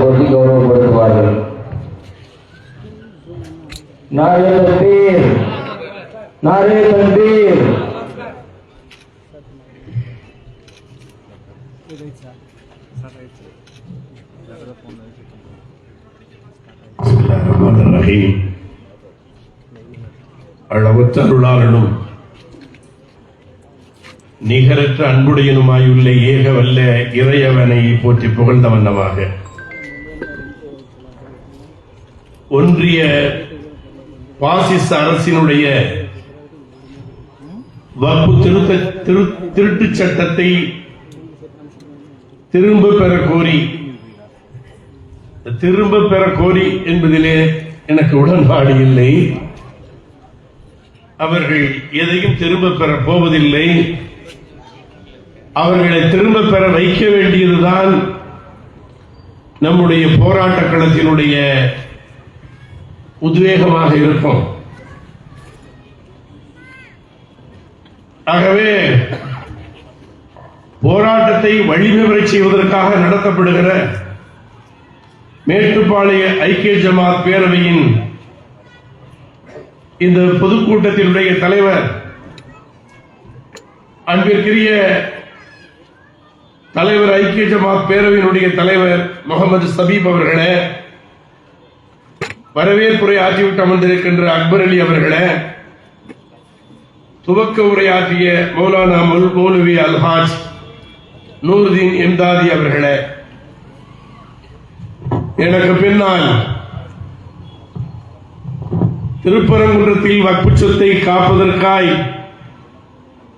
போட்டி கௌரவப்படுத்துவார்கள். நாரே தம்பீர் நாரே தம்பீர். அளவற்ற அருளாளனும் நிகரற்ற அன்புடையனுமாயுள்ள ஏகவல்ல இறையவனை போற்றி புகழ்ந்த ஒன்றிய பாசிச அரசினுடைய வகுப்பு திருத்த திரு திருட்டுச் சட்டத்தை திரும்ப பெற கோரி திரும்ப பெற கோரி என்பதிலே எனக்கு உடன்பாடு இல்லை. அவர்கள் எதையும் திரும்ப பெற போவதில்லை. அவர்களை திரும்ப பெற வைக்க வேண்டியதுதான் நம்முடைய போராட்ட களத்தினுடைய உத்வேகமாக இருக்கும். ஆகவே போராட்டத்தை வழிமுறை செய்வதற்காக நடத்தப்படுகிற மேட்டுப்பாளைய ஐக்கிய ஜமாத் பேரவையின் இந்த பொதுக்கூட்டத்தினுடைய தலைவர் அன்பிற்குரிய தலைவர் ஐக்கிய ஜமாத் பேரவையினுடைய தலைவர் முகமது சபீப் அவர்களே வரவேற்புரை ஆற்றிவிட்டு அமர்ந்திருக்கின்ற அக்பர் அலி அவர்களே துவக்க உரையாற்றிய மௌலானா மௌல் மௌலவி அல்ஹாஜ் நூருதீன் எம்தாதி அவர்களே எனக்கு பின்னால் திருப்பரங்குன்றத்தில் வக்பு சொத்தை காப்பதற்காய்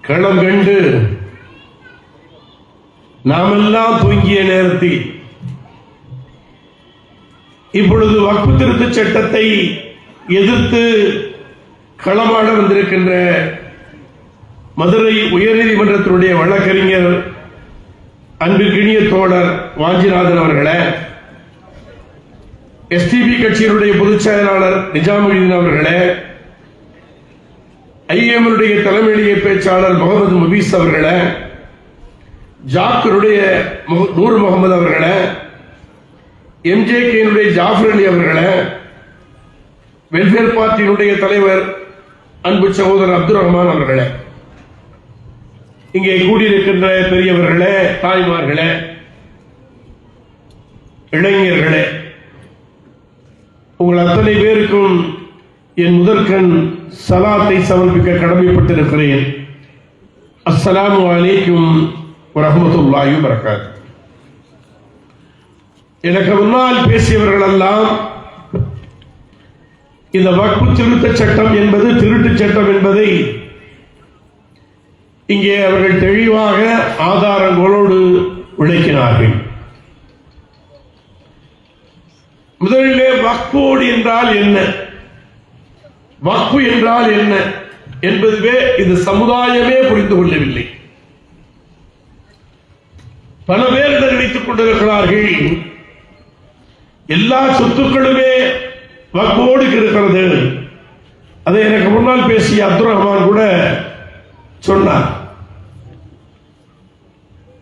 களம் கண்டு நாமெல்லாம் தூங்கிய நேரத்தில் இப்பொழுது வக்பு திருத்த சட்டத்தை எதிர்த்து களமாட வந்திருக்கின்ற மதுரை உயர்நீதிமன்றத்தினுடைய வழக்கறிஞர் அன்பிற்கினிய தோழர் வாஞ்சிநாதன் அவர்களே எஸ்டிபி கட்சியினுடைய பொதுச் செயலாளர் நிஜாமுதீன் அவர்களே ஐஎம்னுடைய தலைமையிலேயே பேச்சாளர் முகமது முபீஸ் அவர்களே ஜாக்கருடைய முக- நூர் முகமது அவர்களே எம்ஜேகேனுடைய ஜாஃபர் அலி அவர்களே வெல்ஃபேர் பார்ட்டியினுடைய தலைவர் அன்பு சகோதரர் அப்துல் ரஹ்மான் அவர்களே இங்கே கூடியிருக்கின்ற பெரியவர்களே தாய்மார்களே இளைஞர்களே உங்கள் அத்தனை பேருக்கும் என் முதற்கண் சலாத்தை சமர்ப்பிக்க கடமைப்பட்டிருக்கிறேன். அஸ்ஸலாமு வலைக்கும் வரஹ்மத்துல்லாஹி வரக்காது எனக்கு முன்னால் பேசியவர்கள் எல்லாம் இந்த வக்பு திருத்த சட்டம் என்பது திருட்டு சட்டம் என்பதை இங்கே அவர்கள் தெளிவாக ஆதாரங்களோடு விளக்கினார்கள். முதலிலே வக்போடு என்றால் என்ன? வக்பு என்றால் என்ன என்பதுவே இந்த சமுதாயமே புரிந்து கொள்ளவில்லை. பல பேர் நினைத்துக் கொண்டிருக்கிறார்கள். எல்லா சொத்துக்களுமே வக்போடு இருக்கிறது அதை எனக்கு முன்னால் பேசிய அப்துல் ரஹ்மான் கூட சொன்னார்.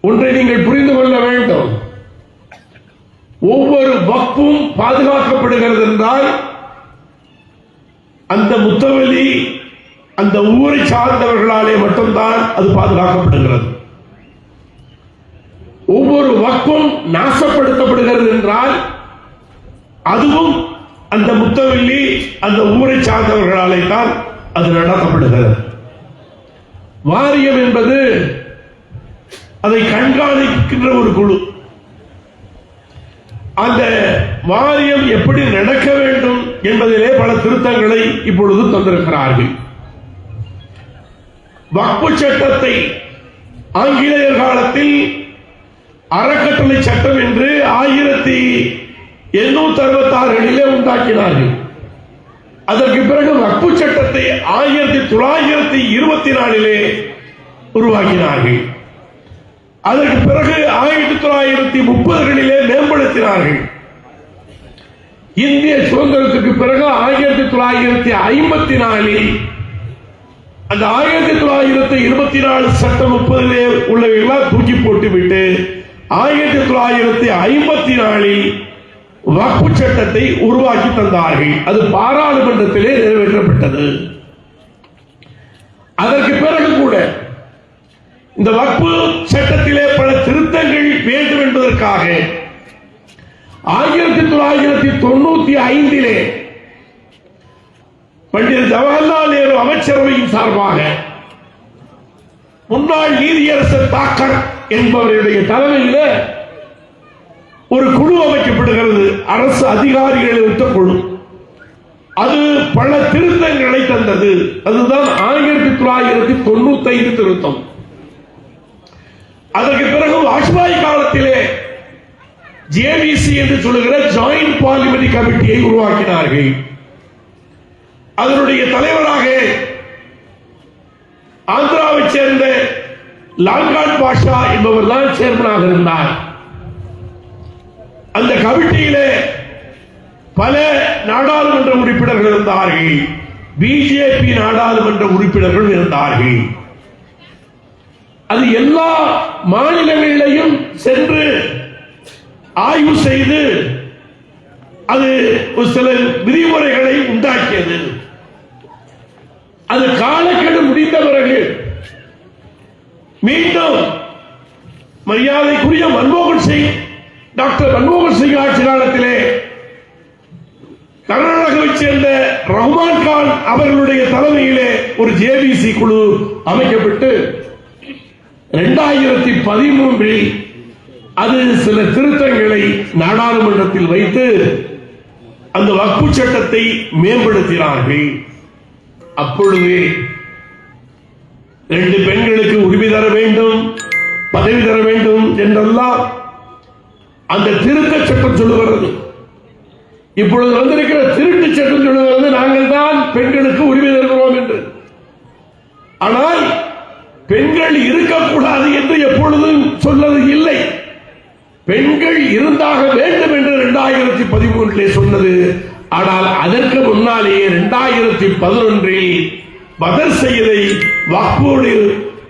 ஒன்றை நீங்கள் புரிந்து கொள்ள வேண்டும். ஒவ்வொரு வக்பும் பாதுகாக்கப்படுகிறது என்றால் அந்த முத்தவலி அந்த ஊரை சார்ந்தவர்களாலே மட்டும்தான் அது பாதுகாக்கப்படுகிறது. ஒவ்வொரு வக்கும் நாசப்படுத்தப்படுகிறது என்றால் அதுவும் அந்த முத்தவல்லி அந்த ஊரை சார்ந்தவர்களாலே தான் அது நடத்தப்படுகிறது. வாரியம் என்பது அதை கண்காணிக்கின்ற ஒரு குழு. அந்த வாரியம் எப்படி நடக்க வேண்டும் என்பதிலே பல திருத்தங்களை இப்பொழுது தந்திருக்கிறார்கள். வக்பு சட்டத்தை ஆங்கிலேயர் காலத்தில் அறக்கட்டளை சட்டம் என்று ஆயிரத்தி எண்ணூத்தி அறுபத்தி ஆறுகளிலே உண்டாக்கினார்கள். அதற்கு பிறகு வக்பு சட்டத்தை ஆயிரத்தி தொள்ளாயிரத்தி இருபத்தி நாலிலே உருவாக்கினார்கள். அதற்கு பிறகு ஆயிரத்தி தொள்ளாயிரத்தி முப்பதுகளிலே மேம்படுத்தினார்கள். இந்திய சுதந்திரத்துக்கு பிறகு ஆயிரத்தி தொள்ளாயிரத்தி ஐம்பத்தி நாலில் அந்த ஆயிரத்தி தொள்ளாயிரத்தி இருபத்தி நாலு சட்டம் முப்பதிலே உள்ளவைகளாம் தூக்கி போட்டு விட்டு ஆயிரத்தி தொள்ளாயிரத்தி ஐம்பத்தி நாலில் வக்பு சட்டத்தை உருவாக்கி தந்தார்கள். அது பாராளுமன்றத்திலே நிறைவேற்றப்பட்டது. அதற்கு பிறகு கூட இந்த வக்பு சட்டத்திலே பல திருத்தங்கள் வேண்டும் என்பதற்காக ஆயிரத்தி தொள்ளாயிரத்தி தொண்ணூத்தி ஐந்திலே பண்டித ஜவஹர்லால் நேரு அமைச்சரவையின் சார்பாக முன்னாள் நீதியரசர் தாக்கர் என்பவருடைய தலைமையில் ஒரு குழு அமைக்கப்படுகிறது. அரசு அதிகாரிகளை ஒத்த குழு. அது பல திருத்தங்களை தந்தது. அதுதான் ஆயிரத்தி தொள்ளாயிரத்தி தொண்ணூத்தி ஐந்து திருத்தம். அதற்கு பிறகு வாஜ்பாய் காலத்திலே ஜேபிசி என்று சொல்லுகிற ஜாயிண்ட் பார்லிமெண்ட் கமிட்டியை உருவாக்கினார்கள். அதனுடைய தலைவராக ஆந்திராவை சேர்ந்த லால்காட் பாஷா என்பவர் தான் சேர்மனாக இருந்தார். அந்த கமிட்டியிலே பல நாடாளுமன்ற உறுப்பினர்கள் இருந்தார்கள். பிஜேபி நாடாளுமன்ற உறுப்பினர்கள் இருந்தார்கள். அது எல்லா மாநிலங்களிலையும் சென்று ஆய்வு செய்து அது ஒரு சில விதிமுறைகளை உண்டாக்கியது. அது காலக்கெடு முடிந்த பிறகு மீண்டும் மரியாதைக்குரிய மன்மோகன் சிங் டாக்டர் மன்மோகன் சிங் ஆட்சி காலத்திலே கர்நாடகாவைச் சேர்ந்த ரஹ்மான் கான் அவர்களுடைய தலைமையிலே ஒரு ஜேபிசி குழு அமைக்கப்பட்டு இரண்டாயிரத்தி பதிமூன்றில் அது சில திருத்தங்களை நாடாளுமன்றத்தில் வைத்து அந்த வக்பு சட்டத்தை மேம்படுத்தினார்கள். அப்பொழுது ரெண்டு பெண்களுக்கு உரிமை தர வேண்டும் பதவி தர வேண்டும் என்றெல்லாம் அந்த திருத்த சட்டம் சொல்லுகிறது. இப்பொழுது வந்திருக்கிற திருட்டு சட்டம் சொல்லுகிறது நாங்கள் தான் பெண்களுக்கு உரிமை தருகிறோம் என்று. ஆனால் பெண்கள் இருக்கக்கூடாது என்று எப்பொழுதும் சொன்னது இல்லை. பெண்கள் இருந்தாக வேண்டும் என்று இரண்டாயிரத்தி பதிமூன்றிலே சொன்னது. ஆனால் அதற்கு முன்னாலேயே இரண்டாயிரத்தி பதினொன்றில் பதர் செய்யதை வக்போடு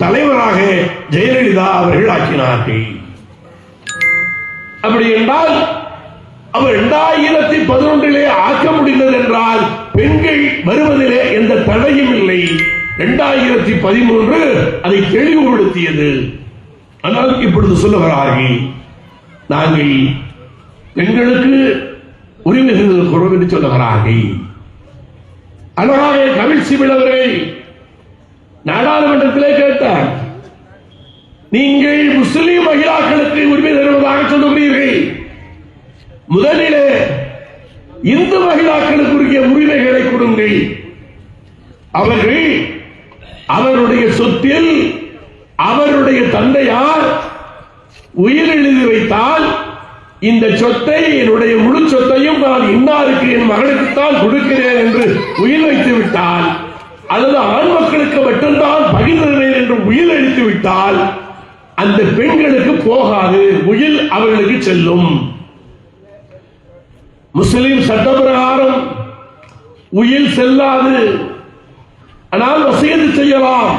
தலைவராக ஜெயலலிதா அவர்கள் ஆக்கினார்கள். அப்படி என்றால் அவர் இரண்டாயிரத்தி பதினொன்றிலே ஆக்க முடிந்தது என்றால் பெண்கள் வருவதிலே எந்த தடையும் இல்லை. இரண்டாயிரத்தி பதிமூன்று அதை தெளிவுபடுத்தியது. ஆனால் இப்பொழுது சொல்லுகிறார்கள் நாங்கள் பெண்களுக்கு உரிமை இருக்கிறோம் என்று சொல்லுகிறார்கள். அழகாக கவிழ்ச்சி அவர்கள் நாடாளுமன்றத்திலே கேட்டார். நீங்கள் முஸ்லிம் மகிழாக்களுக்கு உரிமை தருவதாக சொல்லுகிறீர்கள். முதலிலே இந்து மகிழாக்களுக்குரிய உரிமைகளை கொடுங்கள். அவர்கள் அவருடைய சொத்தில் அவருடைய தந்தையார் உயிர் எழுதி வைத்தால் இந்த சொத்தை என்னுடைய முழு சொத்தையும் நான் இன்னாருக்கு என் மகளுக்குத்தான் கொடுக்கிறேன் என்று உயிர் வைத்து விட்டால் அல்லது ஆண் மக்களுக்கு மட்டும்தான் பகிர்ந்தேன் என்று உயிர் அளித்து விட்டால் அந்த பெண்களுக்கு போகாது முயல் அவர்களுக்கு செல்லும். முஸ்லிம் சட்ட பிரகாரம் உயில் செல்லாது. ஆனால் வசியத்து செய்யலாம்.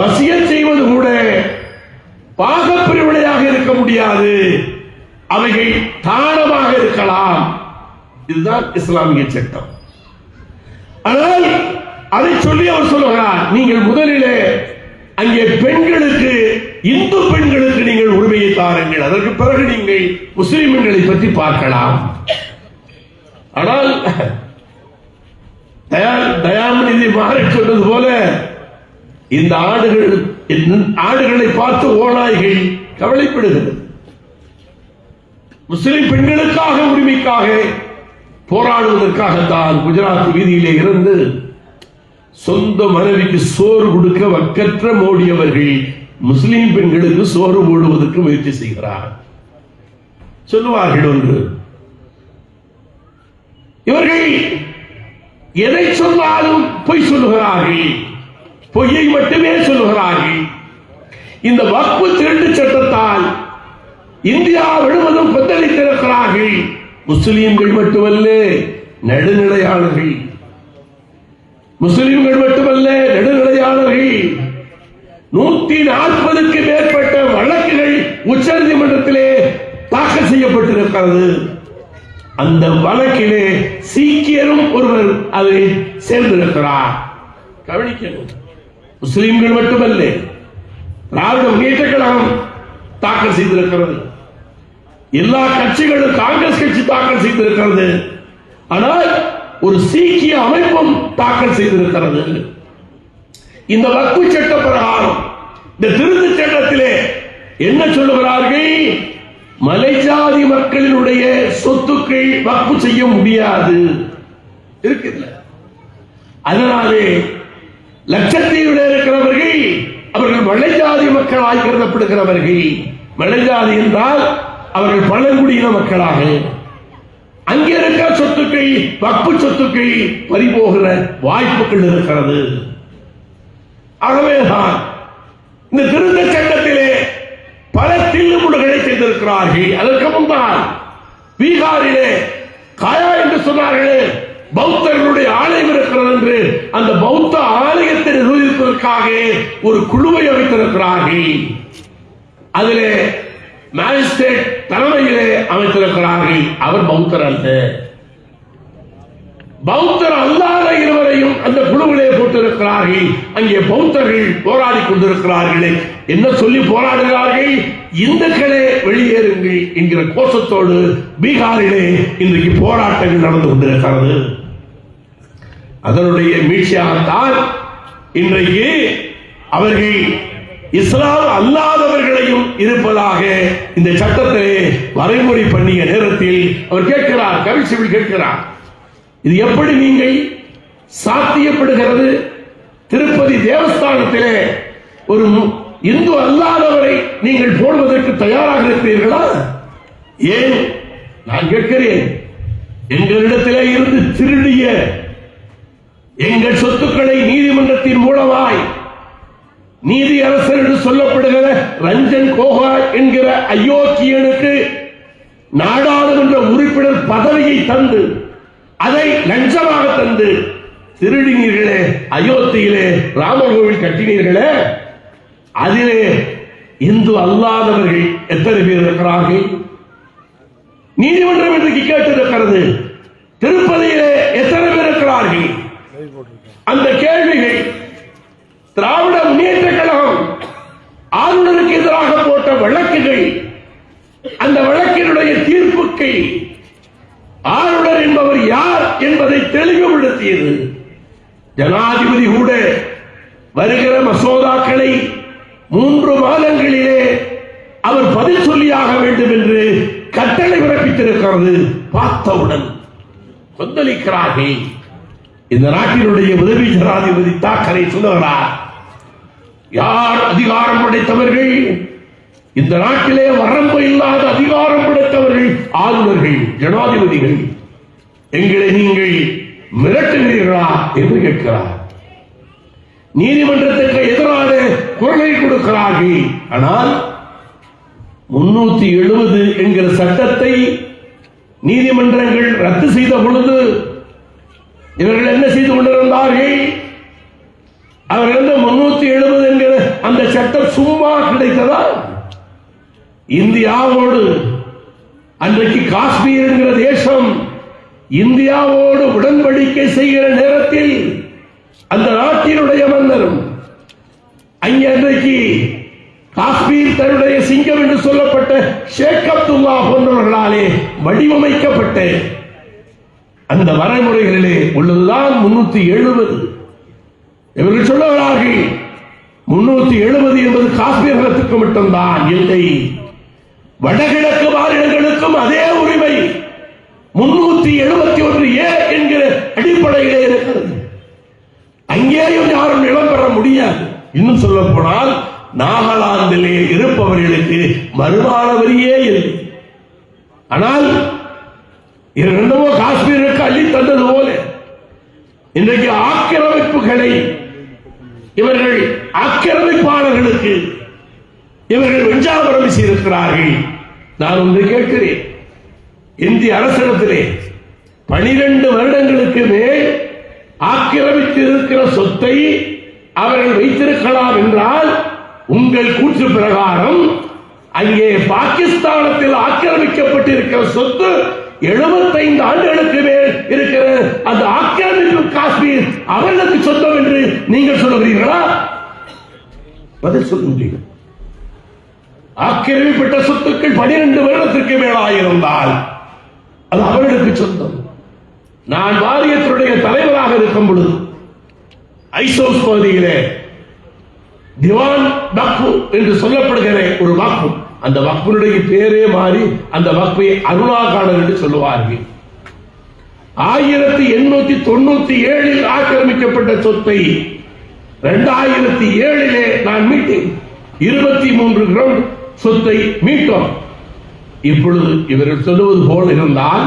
வசியம் செய்வது கூட பாகப்பிரிவினையாக இருக்க முடியாது. அவைகள் தானமாக இருக்கலாம். இதுதான் இஸ்லாமிய சட்டம். ஆனால் அதை சொல்லி அவர் சொல்லுகிறார் நீங்கள் முதலிலே அங்கே பெண்களுக்கு இந்து பெண்களுக்கு நீங்கள் உரிமையை தாருங்கள். அதற்கு பிறகு நீங்கள் முஸ்லிம் பெண்களை பற்றி பார்க்கலாம். ஆனால் தயா- தயாநிதி மாறி சொன்னது போல இந்த ஆடுகள் ஆடுகளை பார்த்து ஓநாய்கள் கவலைப்படுகிறது. முஸ்லிம் பெண்களுக்காக உரிமைக்காக போராடுவதற்காகத்தான் குஜராத் வீதியிலே இருந்து சொந்த மனைவிக்கு சோறு கொடுக்க வக்கற்ற மோடி அவர்கள் முஸ்லிம் பெண்களுக்கு சோறு போடுவதற்கு முயற்சி செய்கிறார். சொல்லுவார்கள் ஒன்று இவர்கள் எதை சொன்னாலும் பொய் சொல்லுகிறார்கள். பொய்யை மட்டுமே சொல்லுகிறார்கள். இந்த வக்பு திருட்டு சட்டத்தால் இந்தியா முழுவதும் கொந்தளித்திருக்கிறார்கள் முஸ்லிம்கள் மட்டுமல்ல நடுநிலையாளர்கள் முஸ்லிம்கள் மட்டும் உச்ச நீதிமன்றத்திலே தாக்கல் செய்யப்பட்டிருக்கிறது. அந்த வழக்கிலே சீக்கியரும் ஒருவர் அதை சேர்ந்திருக்கிறார். கவனிக்கணும். முஸ்லிம்கள் மட்டுமல்ல திராவிட முன்னேற்ற கழகம் தாக்கல் செய்திருக்கிறது. எல்லா கட்சிகளும் காங்கிரஸ் கட்சி தாக்கல் செய்திருக்கிறது. ஆனால் ஒரு சீக்கிய அமைப்பும் தாக்கல் செய்திருக்கிறது. இந்த வக்கு சட்ட பிரகாரம் இந்த திருத்த சட்டத்திலே என்ன சொல்லுகிறார்கள்? மலைஜாதி மக்களினுடைய சொத்துக்கள் வக்கு செய்ய முடியாது. இருக்குல்ல அதனாலே லட்சத்தீவில் இருக்கிறவர்கள் அவர்கள் மலைஜாதி மக்களாய் கருதப்படுகிறவர்கள். மலைஜாதி என்றால் அவர்கள் பழங்குடியின மக்களாக. அங்கே இருக்கிற சொத்துக்கள் வக்பு சொத்துக்கள் பறிபோகிற வாய்ப்புகள் இருக்கிறது. ஆகவேதான் இந்த திருத்த சட்டத்திலே பல தில்லுமுடுகளை செய்திருக்கிறார்கள். அதற்கு முன்னால் பீகாரிலே காயா என்று சொன்னார்களே பௌத்தர்களுடைய ஆலயம் இருக்கிறது என்று. அந்த பௌத்த ஆலயத்தை நிர்வகிப்பதற்காக ஒரு குழுவை அமைத்திருக்கிறார்கள். அதிலே மேஜிஸ்ட்ரேட் தலைமையிலே அமைத்திருக்கிறார்கள். அவர் பௌத்தர் அல்ல. பௌத்தர் அல்லாத இருவரையும் அந்த குழுவிலே போட்டிருக்கிறார்கள். அங்கே பௌத்தர்கள் போராடி கொண்டிருக்கிறார்களே. என்ன சொல்லி போராடுகிறார்கள்? இந்துக்களே வெளியேறுங்கள் என்கிற கோஷத்தோடு பீகாரிலே இன்றைக்கு போராட்டங்கள் நடந்து கொண்டிருக்கிறது. அதனுடைய மீட்சியாகத்தான் இன்றைக்கு அவர்கள் இஸ்லாம் அல்லாதவர்களையும் இருப்பதாக இந்த சட்டத்திலே வரைமுறை பண்ணிய நேரத்தில் அவர் கேட்கிறார் கவிசிவில் கேட்கிறார். இது எப்படி நீங்கள் சாத்தியப்படுகிறது? திருப்பதி தேவஸ்தானத்திலே ஒரு மு- இந்து அல்லாதவரை நீங்கள் போடுவதற்கு தயாராக இருக்கிறீர்களா ஏன்? நான் கேட்கிறேன். எங்களிடத்திலே இருந்து திருடிய எங்கள் சொத்துக்களை நீதிமன்றத்தின் மூலமாய் நீதி அரசர் என்று சொல்லப்படுகிற ரஞ்சன் கோகா என்கிற அயோக்கியனுக்கு நாடாளுமன்ற உறுப்பினர் பதவியை தந்து அதை லஞ்சமாக தந்து திருடினீர்களே அயோத்தியிலே ராமர் கோவில் கட்டினீர்களே. அதிலே இந்து அல்லாதவர்கள் எத்தனை பேர் இருக்கிறார்கள்? நீதிமன்றம் இன்றைக்கு கேட்டிருக்கிறது திருப்பதியிலே எத்தனை பேர் இருக்கிறார்கள்? அந்த கேள்விகள் திராவிட முன்னேற்ற கழகம் ஆளுநருக்கு எதிராக போட்ட வழக்குகள் அந்த வழக்கினுடைய தீர்ப்புக்கு ஆளுநர் என்பவர் யார் என்பதை நடத்தியது ஜனாதிபதி கூட வருகிற மசோதாக்களை மூன்று மாதங்களிலே அவர் பதில் சொல்லியாக வேண்டும் என்று கட்டளை பிறப்பித்திருக்கிறது. பார்த்தவுடன் கொந்தளிக்கிறார்கள். இந்த நாட்டினுடைய உதவி ஜனாதிபதி தாக்கரை சொல்லுகிறார் யார் அதிகாரம் படைத்தவர்கள்? இந்த நாட்டிலே வரம்பு இல்லாத அதிகாரம் படைத்தவர்கள் ஆளுநர்கள் ஜனாதிபதிகள். எங்களை நீங்கள் மிரட்டுகிறீர்களா என்று கேட்கிறார். நீதிமன்றத்திற்கு எதிரான குரலை கொடுக்கிறார்கள். ஆனால் முன்னூத்தி எழுபது என்கிற சட்டத்தை நீதிமன்றங்கள் ரத்து செய்த பொழுது இவர்கள் என்ன செய்து கொண்டிருந்தார்கள்? அவர்கள் முன்னூத்தி எழுபது என்கிற அந்த சட்டம் சும்மா கிடைத்ததா? இந்தியாவோடு அன்றைக்கு காஷ்மீர் என்கிற தேசம் இந்தியாவோடு உடன்படிக்கை செய்கிற நேரத்தில் அந்த நாட்டினுடைய மன்னரும் அங்கே அன்றைக்கு காஷ்மீர் தன்னுடைய சிங்கம் என்று சொல்லப்பட்ட ஷேக் அப்துல்லா போன்றவர்களாலே வடிவமைக்கப்பட்ட அந்த வரைமுறைகளிலே உள்ளதுதான் முன்னூத்தி எழுபது. இவர்கள் சொல்லுகிறார்கள் முன்னூத்தி எழுபது என்பது காஷ்மீரத்துக்கு மட்டும்தான். இல்லை வடகிழக்கு மாநிலங்களுக்கும் அதே உரிமை முன்னூத்தி எழுபது ஒன்று ஏ என்கிற அடிப்படையிலே இருக்கிறது அங்கேயும் யாரும் நிலம் பெற முடியாது. இன்னும் சொல்ல போனால் நாகாலாந்திலே இருப்பவர்களுக்கு வருமான வரியே இல்லை. ஆனால் இரண்டமோ காஷ்மீருக்கு அள்ளி தந்தது போல இன்றைக்கு ஆக்கிரமிப்புகளை இவர்கள் ஆக்கிரமிப்பாளர்களுக்கு இவர்கள் வெஞ்சாபரம் செய்திருக்கிறார்கள் நான் ஒன்று கேட்கிறேன். இந்திய அரசிடத்திலே பனிரெண்டு வருடங்களுக்கு மேல் ஆக்கிரமித்து இருக்கிற சொத்தை அவர்கள் வைத்திருக்கலாம் என்றால் உங்கள் கூற்று பிரகாரம் அங்கே பாகிஸ்தானத்தில் ஆக்கிரமிக்கப்பட்டிருக்கிற சொத்து 75 ஆண்டுகளுக்கு மேல் இருக்கிற அந்த ஆக்கிரமிப்பு காஷ்மீர் அவர்களுக்கு சொந்தம் என்று நீங்கள் சொல்லுகிறீர்களா? பதில் சொல்ல முடியும்? ஆக்கிரமிப்பட்ட சொத்துக்கள் 12 வருடத்திற்கு மேலாயிருந்தால் அது அவர்களுக்கு சொந்தம். நான் வாரியத்தினுடைய தலைவராக இருக்கும் பொழுது ஐசோஸ் பகுதியிலே திவான் பக்பு என்று சொல்லப்படுகிற ஒரு வக்பு அந்த வக்புனுடைய பேரே மாறி அந்த வக்பை அருணாகாணர் என்று சொல்லுவார்கள். ஆயிரத்தி எண்ணூத்தி தொண்ணூத்தி ஏழில் ஆக்கிரமிக்கப்பட்ட சொத்தை இரண்டாயிரத்தி ஏழிலே நான் மீட்டேன். இருபத்தி மூன்று கிரவுண்ட் சொத்தை மீட்டோம். இப்பொழுது இவர்கள் சொல்லுவது போல் இருந்தால்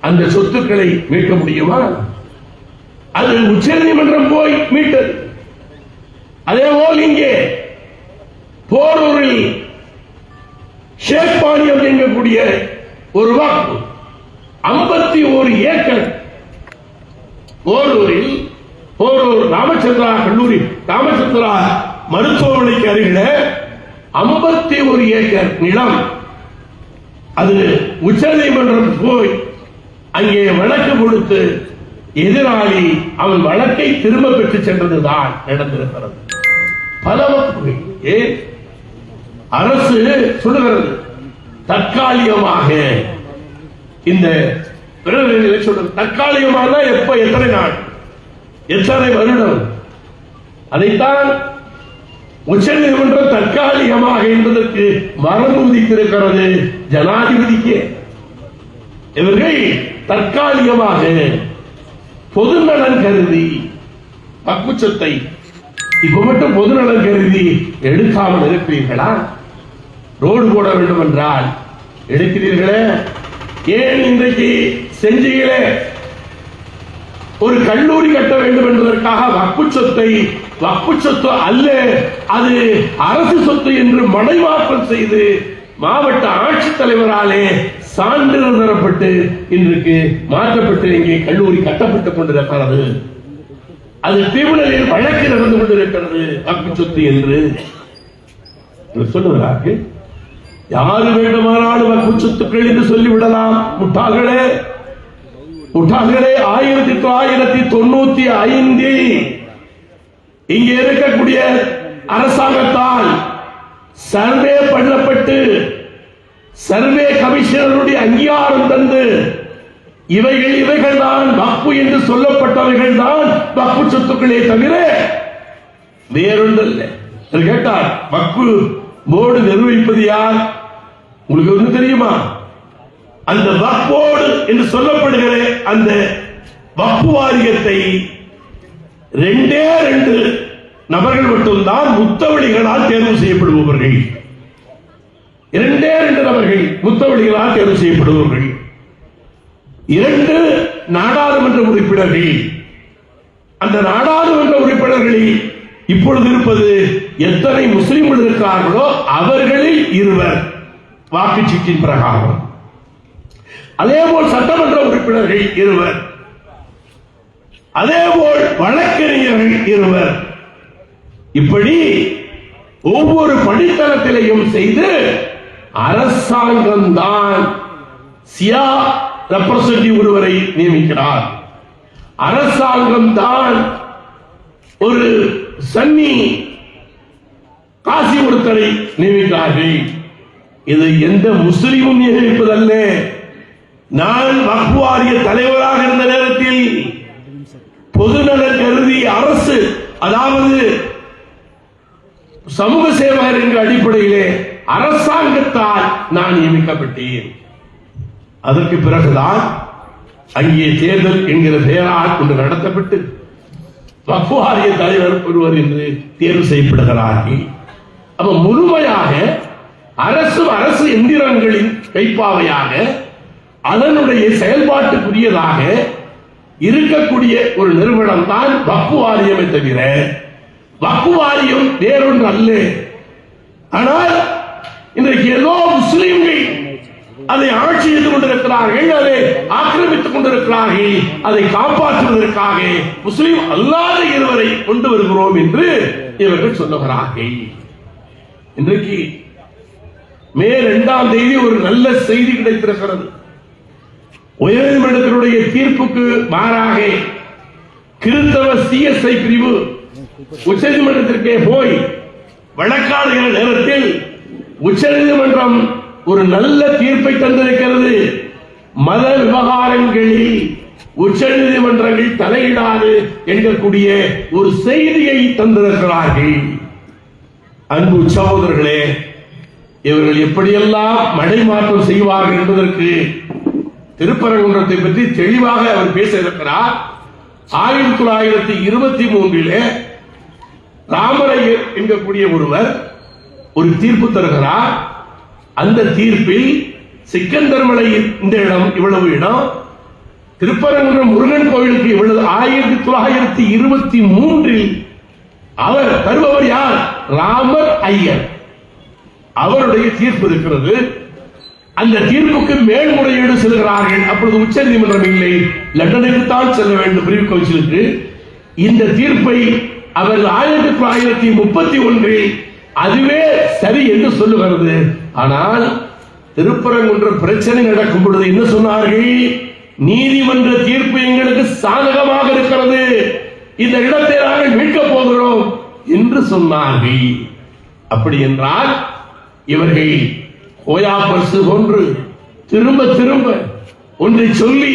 அந்த சொத்துக்களை மீட்க முடியுமா? அது உச்சநீதிமன்றம் போய் மீட்டது. அதே போல் இங்கே போரூரில் ஷேக்பாணியம் என்கக்கூடிய ஒரு வாக்கு ஐம்பத்தி ஒரு ஏக்கர் போரூரில் போரூர் ராமச்சந்திரா கல்லூரி ராமச்சந்திரா மருத்துவமனைக்கு அருகில ஐம்பத்தி ஒரு ஏக்கர் நிலம். அது உச்ச நீதிமன்றம் போய் அங்கே வழக்கு கொடுத்து எதிராளி அவன் வழக்கை திரும்ப பெற்று சென்றதுதான் நடந்திருக்கிறது. பல வழக்குகள் அரசு சொல்லுகிறது தற்காலிகமாக. இந்த சொல்றது தற்காலிகமாக எப்ப? எத்தனை நாள்? எத்தனை வருடம்? அதைத்தான் உச்சநீதிமன்றம் தற்காலிகமாக என்பதற்கு மரபு விதித்திருக்கிறது ஜனாதிபதிக்கு. இவர்கள் தற்காலிகமாக பொதுநலன் கருதி. பக்குச்சத்தை. இப்ப மட்டும் பொதுநலன் கருதி எடுக்காமல் இருப்பீர்களா? ரோடு போட வேண்டும் என்றால் எடுக்கிறீர்களே? ஏன் இன்றைக்கு செஞ்சிகளே ஒரு கல்லூரி கட்ட வேண்டும் என்பதற்காக வக்பு சொத்தை வக்பு சொத்து அல்ல அது அரசு சொத்து என்று மடைமாற்றம் செய்து மாவட்ட ஆட்சித்தலைவராலே சான்றிதழ் தரப்பட்டு இன்றைக்கு மாற்றப்பட்டு இங்கே கல்லூரி கட்டப்பட்டுக் கொண்டிருக்கிறது. அது டிரிபுனலில் வழக்கு நடந்து கொண்டிருக்கிறது. வாக்கு சொத்து என்று. சொல்லுகிறார்கள் யாரு வேண்டுமானாலும் வாக்கு சொத்துக்கள் என்று சொல்லிவிடலாம். முட்டாள்களே முட்டாள்களே ஆயிரத்தி தொள்ளாயிரத்தி தொண்ணூத்தி ஐந்தில் இங்கே இருக்கக்கூடிய அரசாங்கத்தால் சர்வே பண்ணப்பட்டு சர்வே கமிஷனருடைய அங்கீகாரம் தந்து இவைகள் இவைகள் தான் வக்பு என்று சொல்லப்பட்டவைகள் தான் வக்பு சொத்துக்களே தவிர வேறொன்றல்ல. அவர் கேட்டார் வக்பு போர்டு நிர்வகிப்பது யார்? உங்களுக்கு ஒன்று தெரியுமா? அந்த வக்போர்டு என்று சொல்லப்படுகிற அந்த வக்பு வாரியத்தை ரெண்டே ரெண்டு நபர்கள் மட்டும்தான் முத்தவழிகளால் தேர்வு செய்யப்படுபவர்கள். இரண்டே இரண்டு நபர்கள் புத்தவழிகளால் தேர்வு செய்யப்படுபவர்கள். இரண்டு நாடாளுமன்ற உறுப்பினர்கள். அந்த நாடாளுமன்ற உறுப்பினர்களில் இப்பொழுது இருப்பது எத்தனை முஸ்லிம்கள் இருக்கிறார்களோ அவர்களில் இருவர். வாக்குச்சீட்டின் பிரகாரம். அதேபோல் சட்டமன்ற உறுப்பினர்கள் இருவர். அதேபோல் வழக்கறிஞர்கள் இருவர். இப்படி ஒவ்வொரு படித்தளத்திலையும் செய்து அரசாங்கம் தான் சியா ரெப்ரசன்டேட்டிவ் ஒருவரை நியமிக்கிறார். அரசாங்கம் தான் ஒரு சன்னி காசி ஒருத்தரை நியமிக்கிறார்கள். இது எந்த முஸ்லீமும் நியமிப்பதல்ல. நான் வக்ஃபு தலைவராக இருந்த நேரத்தில் பொதுநலன் கருதி அரசு அதாவது சமூக சேவகர் என்ற அடிப்படையிலே அரசாங்கத்தால் நான் நியமிக்கப்பட்டேன். அதற்கு பிறகுதான் அங்கே தேர்தல் என்கிற பெயரால் கொண்டு நடத்தப்பட்டு வக்குவாரிய தலைவர் ஒருவர் என்று தேர்வு செய்யப்படுகிறார்கள் அப்ப முழுமையாக அரசு அரசு எந்திரங்களின் கைப்பாவையாக அதனுடைய செயல்பாட்டுக்குரியதாக இருக்கக்கூடிய ஒரு நிறுவனம் தான் வக்ஃபு வாரியமே தவிர வக்ஃபு வாரியம் வேறொன்று அல்ல. ஆனால் இன்றைக்கு ஏதோ முஸ்லீம்கள் அதை ஆட்சி செய்து கொண்டிருக்கிறார்கள் அதை ஆக்கிரமித்துக் கொண்டிருக்கிறார்கள் அதை காப்பாற்றுவதற்காக முஸ்லீம் அல்லாத இருவரை கொண்டு வருகிறோம் என்று இவர்கள் சொல்லுகிறார்கள். இன்றைக்கு மே இரண்டாம் தேதி ஒரு நல்ல செய்தி கிடைத்திருக்கிறது. உயர்நீதிமன்றத்தினுடைய தீர்ப்புக்கு மாறாக கிறிஸ்தவ சிஎஸ்ஐ பிரிவு உச்சநீதிமன்றத்திற்கே போய் வழக்காடுகிற நேரத்தில் உச்சநீதிமன்றம் ஒரு நல்ல தீர்ப்பை தந்திருக்கிறது. மத விவகாரங்களில் உச்சநீதிமன்றங்கள் தலையிடாது என்கக்கூடிய ஒரு செய்தியை தந்திருக்கிறார்கள். அன்பு சகோதரர்களே இவர்கள் எப்படியெல்லாம் மடைமாற்றம் செய்வார்கள் என்பதற்கு திருப்பரங்குன்றத்தை பற்றி தெளிவாக அவர் பேச இருக்கிறார் ஆயிரத்தி தொள்ளாயிரத்தி இருபத்தி மூன்றிலே ராமரையர் என்கக்கூடிய ஒருவர் ஒரு தீர்ப்பு தருகிறார். அந்த தீர்ப்பில் சிக்கந்தர்மலை இந்த இடம் இவ்வளவு இடம். திருப்பரங்குன்றம் முருகன் கோவிலுக்கு இவ்வளவு ஆயிரத்தி தொள்ளாயிரத்தி இருபத்தி மூன்றில் அவர் தருபவர் யார்? ராமர் ஐயர். அவருடைய தீர்ப்பு இருக்கிறது. அந்த தீர்ப்புக்கு மேல்முறையீடு செல்கிறார்கள். அப்பொழுது உச்ச நீதிமன்றம் இல்லை. லண்டனுக்கு தான் செல்ல வேண்டும். பிரிவு கவுன்சிலுக்கு. இந்த தீர்ப்பை அவர் ஆயிரத்தி தொள்ளாயிரத்தி முப்பத்தி ஒன்றில் அதுவே சரி என்று சொல்லுகிறது. ஆனால் திருப்பரங்குன்ற பிரச்சனை நடக்கும் பொழுது என்ன சொன்னார்கள்? நீதிமன்ற தீர்ப்பு எங்களுக்கு சாதகமாக இருக்கிறது. இந்த இடத்தை நாங்கள் மீட்கப் போகிறோம் என்று சொன்னார்கள். அப்படி என்றால் இவர்கள் கோயா பரிசு போன்று திரும்ப திரும்ப ஒன்றை சொல்லி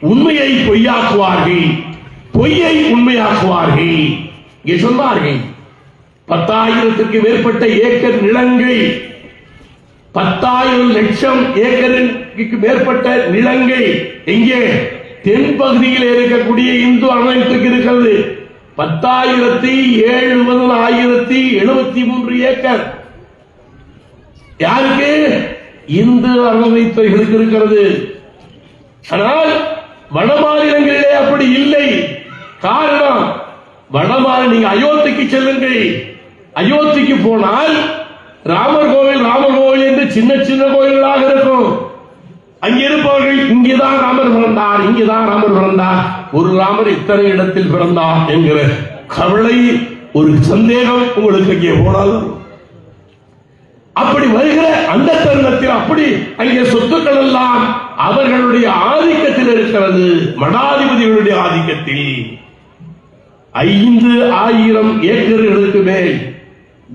உண்மையை பொய்யாக்குவார்கள். பொய்யை உண்மையாக்குவார்கள் இங்கே சொன்னார்கள். பத்தாயிரத்துக்கு மேற்பட்ட ஏக்கர் நிலங்கள் பத்தாயிரம் லட்சம் ஏக்கருக்கு மேற்பட்ட நிலங்கள் எங்கே தென்பகுதியில் இருக்கக்கூடிய இந்து அமைப்புக்கு இருக்கிறது. பத்தாயிரத்தி எழுபது ஆயிரத்தி எழுபத்தி மூன்று ஏக்கர். யாருக்கு? இந்து அறநிலைத்துறைகளுக்கு இருக்கிறது. ஆனால் வட மாநிலங்களிலே அப்படி இல்லை. காரணம் வடமாறு நீங்க அயோத்திக்கு செல்லுங்கள். அயோத்திக்கு போனால் ராமர் கோவில் ராமர் கோவில் என்று சின்ன சின்ன கோயில்களாக இருக்கும். அங்கிருப்பவர்கள் இங்கேதான் ராமர் பிறந்தார் இங்கேதான் ராமர் பிறந்தார். ஒரு ராமர் இத்தனை இடத்தில் பிறந்தார் என்கிற கவலை ஒரு சந்தேகம் உங்களுக்கு அங்கே போனால். அப்படி வருகிற அந்த தருணத்தில் அப்படி அங்கே சொத்துக்கள் எல்லாம் அவர்களுடைய ஆதிக்கத்தில் இருக்கிறது மடாதிபதிகளுடைய ஆதிக்கத்தில். ஐந்து ஆயிரம் ஏக்கர்களுக்கு மேல்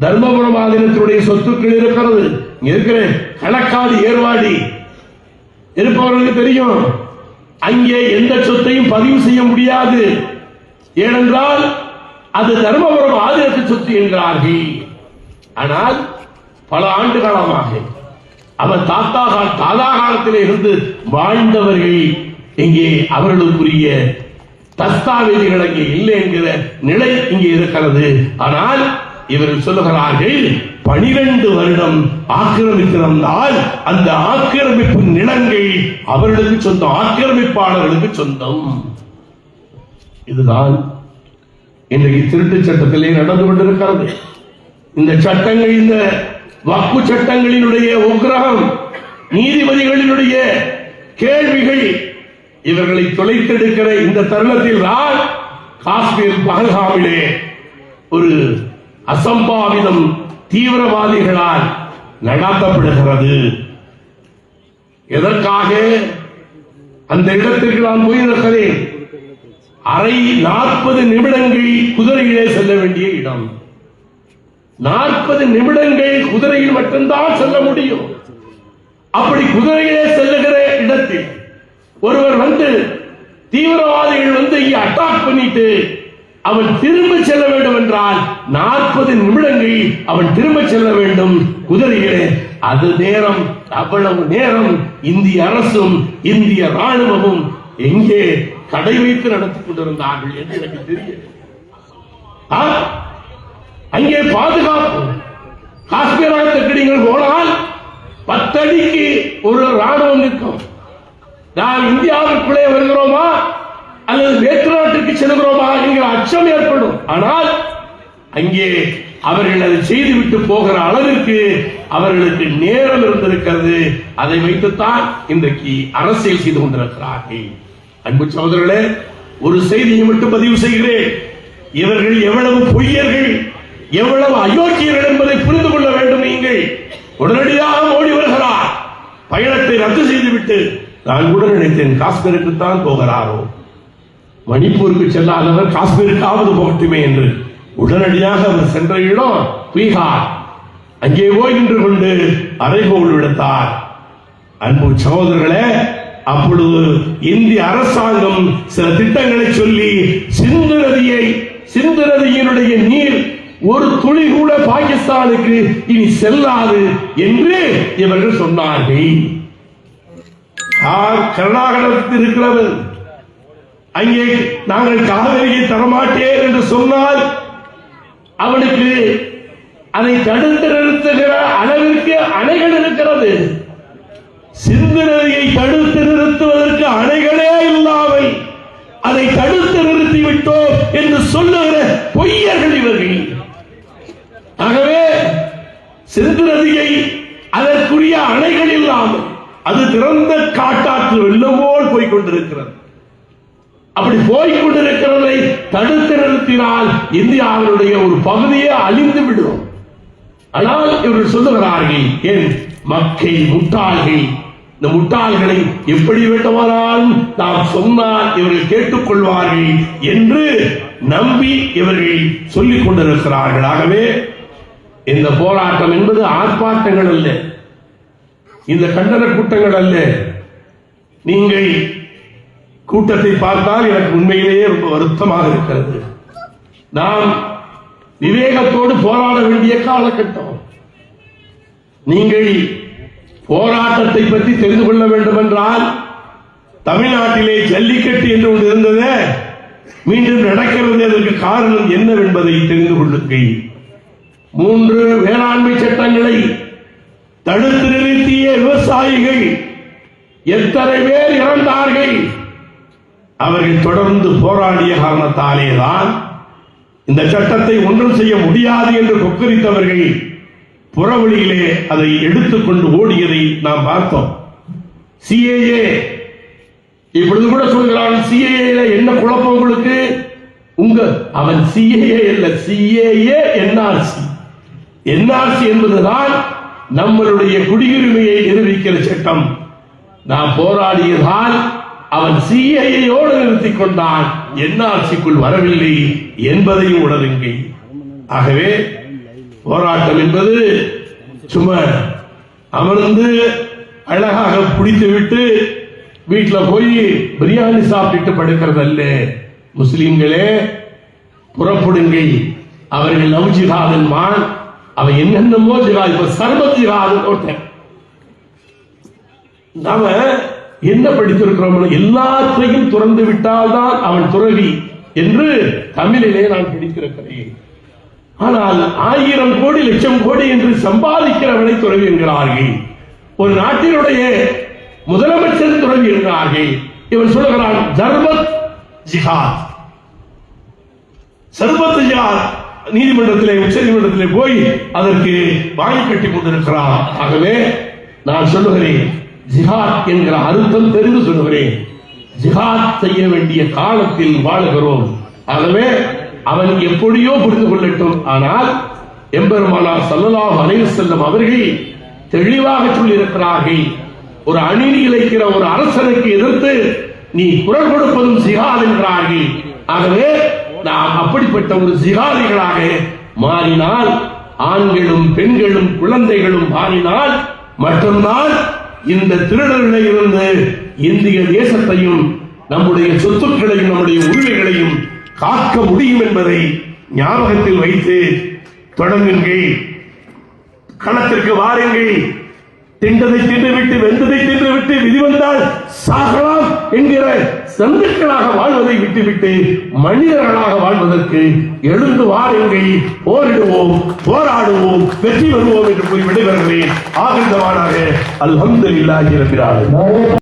தர்மபுரம் ஆதீனத்தினுடைய சொத்துக்கள் இருக்கிறது. இங்க இருக்கிற களக்காடு ஏர்வாடி இருப்பவர்களுக்கு தெரியும். அங்கே எந்த சொத்தையும் பதிவு செய்ய முடியாது. ஏனென்றால் அது தர்மபுரம் ஆதீனத்து சொத்து என்கிறார்கள் ஆனால் பல ஆண்டு காலமாக அவர் தாத்தா தாதா காலத்திலே இருந்து வாழ்ந்தவர்கள் இங்கே அவர்களுக்குரிய தஸ்தாவேதிகள் அங்கே இல்லை என்கிற நிலை இங்கே இருக்கிறது. ஆனால் இவர்கள் சொல்லுகிறார்கள் பனிரெண்டு வருடம் ஆக்கிரமித்திருந்தால் அந்த ஆக்கிரமிப்பு நிலங்கள் அவர்களுக்கு சொந்தம் ஆக்கிரமிப்பாளர்களுக்கு சொந்தம். இதுதான் இன்றைக்கு திருட்டு சட்டத்திலே நடந்து கொண்டிருக்கிறது. இந்த சட்டங்கள் இந்த வக்கு சட்டங்களினுடைய உக்கிரகம் நீதிபதிகளினுடைய கேள்விகள் இவர்களை தொலைத்தெடுக்கிற இந்த தருணத்தில் தான் காஷ்மீர் பகல்காமிலே ஒரு அசம்பாவிதம் தீவிரவாதிகளால் நடாத்தப்படுகிறது. எதற்காக? அந்த இடத்திற்கு நான் போயிருக்கிறேன் அரை நாற்பது நிமிடங்கள் குதிரையிலே செல்ல வேண்டிய இடம். நாற்பது நிமிடங்கள் குதிரையில் மட்டும்தான் செல்ல முடியும். அப்படி குதிரையிலே செல்லுகிற இடத்தில் ஒருவர் வந்து தீவிரவாதிகள் வந்து அட்டாக் பண்ணிட்டு அவன் திரும்ப செல்ல வேண்டும் என்றால் நாற்பது நிமிடங்கள் அவன் திரும்ப செல்ல வேண்டும். குதிரைகளே அது நேரம் அவ்வளவு நேரம் இந்திய அரசும் இந்திய ராணுவமும் எங்கே கடை வைத்து நடத்தி கொண்டிருந்தார்கள் என்று எனக்கு தெரியும். ஆ? அங்கே பாதுகாப்பு. காஷ்மீர் நீங்கள் போனால் பத்தடிக்கு ஒரு ராணுவம் நிற்கும். நாம் இந்தியாவிற்குள்ளே வருகிறோமா? அல்லது வேற்று நாட்டிற்கு செல்கிறோமா? என்கிற அச்சம் ஏற்படும். ஆனால் அங்கே அவர்கள் அதை செய்துவிட்டு போகிற அளவிற்கு அவர்களுக்கு நேரம் இருந்திருக்கிறது. அதை வைத்துத்தான் இன்றைக்கு அரசியல் செய்து கொண்டிருக்கிறார்கள். அன்பு சகோதரர்களே ஒரு செய்தியை மட்டும் பதிவு செய்கிறேன். இவர்கள் எவ்வளவு பொய்யர்கள் எவ்வளவு அயோக்கியர்கள் என்பதை புரிந்து கொள்ள வேண்டும் நீங்கள். உடனடியாக பயணத்தை ரத்து செய்துவிட்டு நான் கூட நினைத்தேன் காஷ்மீருக்கு தான் போகிறாரோ? மணிப்பூருக்கு செல்லாதவர் காஷ்மீருக்காவது போகட்டுமே என்று உடனடியாக அவர் சென்ற இடம் பீகார். அங்கே போய் நின்று கொண்டு அறைகோள் விடுத்தார். அன்பு சகோதரர்களே அப்பொழுது இந்திய அரசாங்கம் சில திட்டங்களை சொல்லி சிந்து நதியை சிந்து நதியினுடைய நீர் ஒரு துளி கூட பாகிஸ்தானுக்கு இனி செல்லாது என்று இவர்கள் சொன்னார்கள். கர்நாடகத்தில் இருக்கிறவர் அங்கே நாங்கள் காவிரியை தரமாட்டேன் என்று சொன்னால் அவனுக்கு அதை தடுத்து நிறுத்துகிற அளவிற்கு அணைகள் இருக்கிறது. சிந்து நதியை தடுத்து நிறுத்துவதற்கு அணைகளே இல்லாமல் அதை தடுத்து நிறுத்திவிட்டோம் என்று சொல்லுகிற பொய்யர்கள் இவர்கள். ஆகவே சிந்து நதியை அது திறந்த காட்டாற்று வெள்ளமோல் போல் கொண்டிருக்கிறது. அப்படி போய் கொண்டிருக்கிறதை தடுத்து நிறுத்தினால் இந்தியாவினுடைய ஒரு பகுதியே அழிந்து விடும். ஆனால் இவர்கள் சொல்லுகிறார்கள் ஏன் மக்கை முட்டாள்கள்? இந்த முட்டாள்களை எப்படி வேண்டுமானாலும் நாம் சொன்னால் இவர்கள் கேட்டுக்கொள்வார்கள் என்று நம்பி இவர்கள் சொல்லிக் கொண்டிருக்கிறார்கள். ஆகவே இந்த போராட்டம் என்பது ஆர்ப்பாட்டங்கள் அல்ல. இந்த கண்டன கூட்டங்கள் அல்ல. நீங்கள் கூட்டத்தை பார்த்தால் எனக்கு உண்மையிலேயே ரொம்ப வருத்தமாக இருக்கிறது. நாம் விவேகத்தோடு போராட வேண்டிய காலகட்டம். நீங்கள் போராட்டத்தை பற்றி தெரிந்து கொள்ள வேண்டும் என்றால் தமிழ்நாட்டிலே ஜல்லிக்கட்டு என்று ஒன்று இருந்தது. மீண்டும் நடக்கிறது அதற்கு காரணம் என்னவென்பதை தெரிந்து கொள்ளுங்கள். மூன்று வேளாண்மை சட்டங்களை தடுத்து நிறுத்திய விவசாயிகள் எத்தனை பேர் இறந்தார்கள்? அவர்கள் தொடர்ந்து போராடிய காரணத்தாலே தான் இந்த சட்டத்தை ஒன்றும் செய்ய முடியாது என்று கொக்கரித்தவர்கள் புறவழியிலே அதை எடுத்துக்கொண்டு ஓடியதை நாம் பார்த்தோம். சிஏஏ இப்பொழுது கூட சொல்கிறான் சிஏஏ என்ன குழப்பம் உங்களுக்கு? உங்க அவன் சிஏஏ இல்ல சிஏஏ என்ஆர்சி என்ஆர்சி என்பதுதான் நம்மளுடைய குடியுரிமையை நிரூபிக்கிற சட்டம். நாம் போராடியதால் அவன் சிஐயோடு நிறுத்திக் கொண்டான். என்ஆர்சிக்குள் வரவில்லை என்பதையும் உணருங்கள். ஆகவே போராட்டம் என்பது சும்மா அமர்ந்து அழகாக குடித்து விட்டு வீட்டில் போய் பிரியாணி சாப்பிட்டு படுக்கிறது அல்ல முஸ்லிம்களே புறப்படுங்கள். அவர்கள் நவ்ஜிஹாதன் மான் அவன் என்னென்னமோ ஜிஹாத் இப்ப சர்வத் ஒருத்தன். நாம என்ன படித்திருக்கிறோம் எல்லாத்தையும் துறந்து விட்டால்தான் அவன் துறவி என்று தமிழிலே நான் படித்திருக்கிறேன். ஆனால் ஆயிரம் கோடி லட்சம் கோடி என்று சம்பாதிக்கிறவனை துறவி என்கிறார்கள். ஒரு நாட்டினுடைய முதலமைச்சர் துறவி என்கிறார்கள். இவன் சொல்லுகிறான் ஜர்பத் ஜிஹாத். சர்வத் ஜிஹாத். நீதிமன்றத்திலே உச்ச நீதிமன்றத்திலே போய் அதற்கு வாங்கி கட்டி கொண்டிருக்கிறார். ஆகவே நான் சொல்லுகிறேன் ஜிஹாத் என்கிற அர்த்தம் தெரிந்து சொல்லுகிறேன். ஜிஹாத் செய்ய வேண்டிய காலத்தில் வாழுகிறோம். ஆகவே அவன் எப்படியோ புரிந்து கொள்ளட்டும். ஆனால் எம்பெருமானார் சல்லல்லாஹு அலைவு செல்லும் அவர்கள் தெளிவாக சொல்லியிருக்கிறார்கள் ஒரு அநீதி இழைக்கிற ஒரு அரசனுக்கு எதிர்த்து நீ குரல் கொடுப்பதும் ஜிஹாத் என்கிறார்கள். ஆகவே நாம் அப்படிப்பட்ட ஒரு ஜிஹாதிகளாக மாறினால் ஆண்களும் பெண்களும் குழந்தைகளும் மாறினால் மட்டும்தான் இந்த திருடர்களிலிருந்து இந்திய தேசத்தையும் நம்முடைய சொத்துக்களையும் நம்முடைய உரிமைகளையும் காக்க முடியும் என்பதை ஞாபகத்தில் வைத்து தொடங்குங்கள். களத்திற்கு வாருங்கள். திண்டதை தின்றுவிட்டு வெந்ததை தின்றுவிட்டு விதி வந்தால் சாகலாம் என்கிற சந்துக்களாக வாழ்வதை விட்டுவிட்டு மனிதர்களாக வாழ்வதற்கு எழுந்து வாருங்கள் போரிடுவோம் போராடுவோம் வெற்றி பெறுவோம் என்று கூறி விடைபெறுகிறேன். ஆகின்றவானாக அல்ஹம்துலில்லாஹி ரபில் ஆலமீன்.